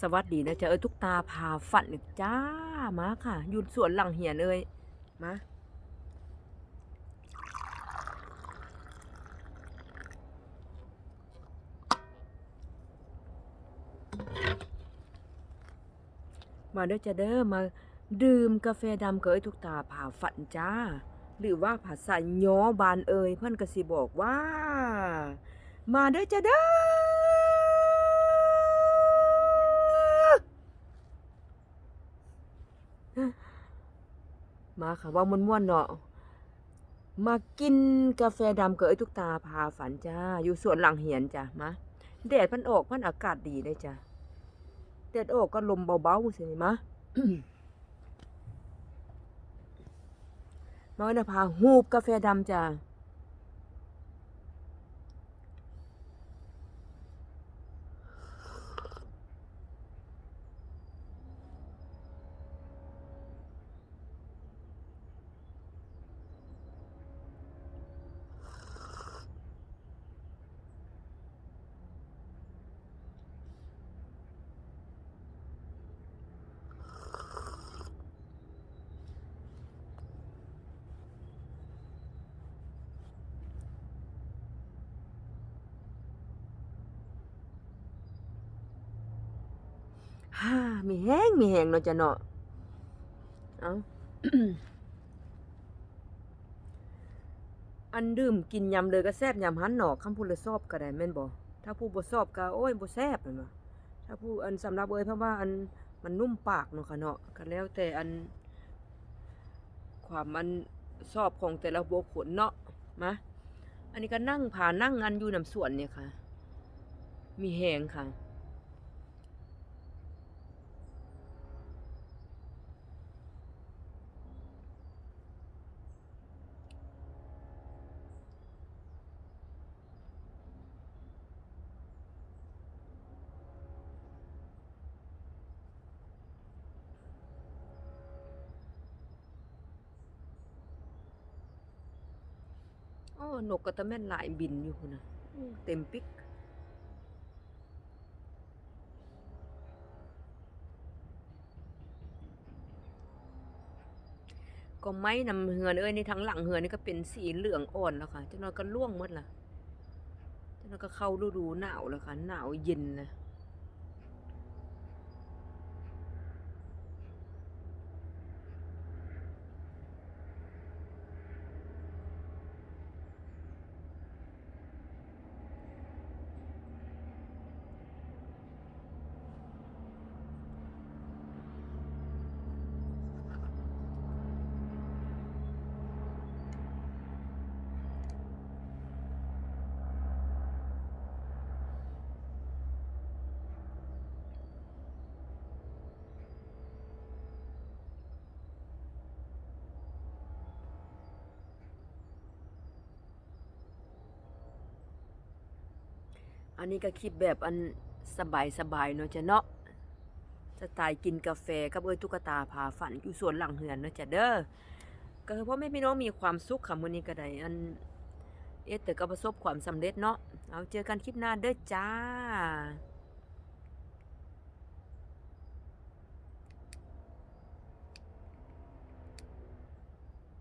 สวัสดีนะจ๊ะเอ้ยทุกตาพาฝันอีกจ้ามาค่ะยู่สวนหลังเหียนเอ้ยมามาเด้อจ้าเด้อมาดื่มกาแฟดำเอ้ยทุกตาพาฝันจ้า หรือว่าภาษาย้อบานเอ่ยเพื่อนก็สิบอกว่า มาเด้อจ้าเด้อ มาค่ะว่าม่วนๆเนาะมากินกาแฟดำกับไอ้ทุกตาพาฝันจ้า อยู่สวนหลังเหียนจ้ะมาแดดพันออกพันอากาศดีเลยจ้ะแดดออกก็ลมเบาๆสิมะมาวันพาหูบกาแฟดำจ้ะ ฮ่ามีแห้งมีแห้งเนาะจ้ะเนาะเอาอันดื่มกินยำเลยก็แซ่บยำหันหนอกคำพูดเลยชอบก็ได้แม่นบ่ถ้าผู้บ่ชอบก็โอ้ยบ่แซ่บแม่นบ่ถ้าผู้อันสำหรับเอ้ยเพราะว่าอันมันนุ่มปากเนาะค่ะเนาะก็แล้วแต่อัน ความมันชอบของแต่ละบุคคลเนาะมาอันนี้ก็นั่งผ่านั่งอันอยู่น้ำสวนเนี่ยค่ะ มีแหงค่ะ โอ้นกก็ตะแม่นหลายบินอยู่พุ่นน่ะอื้อเต็มปิกก็ไม้นำเหือนเอ้ยนี่ทั้งหลังเหือนนี่ก็เป็นสีเหลืองอ่อนแล้วค่ะจังนั้นก็ร่วงหมดล่ะจังนั้นก็เข้าฤดูหนาวแล้วค่ะหนาวเย็นนะ อันนี้ก็คลิปแบบอันสบายสบายเนาะจ้ะเนาะสไตล์กินกาแฟกับเอ้ยตุ๊กตาพาฝันอยู่สวนหลังเหือนเนาะจ้ะเด้อก็คือพ่อแม่พี่น้องมีความสุขค่ะมื้อนี้ก็ได้อันเอ๊ะแต่ก็ประสบความสำเร็จเนาะเอาเจอกันคลิปหน้าเด้อจ้า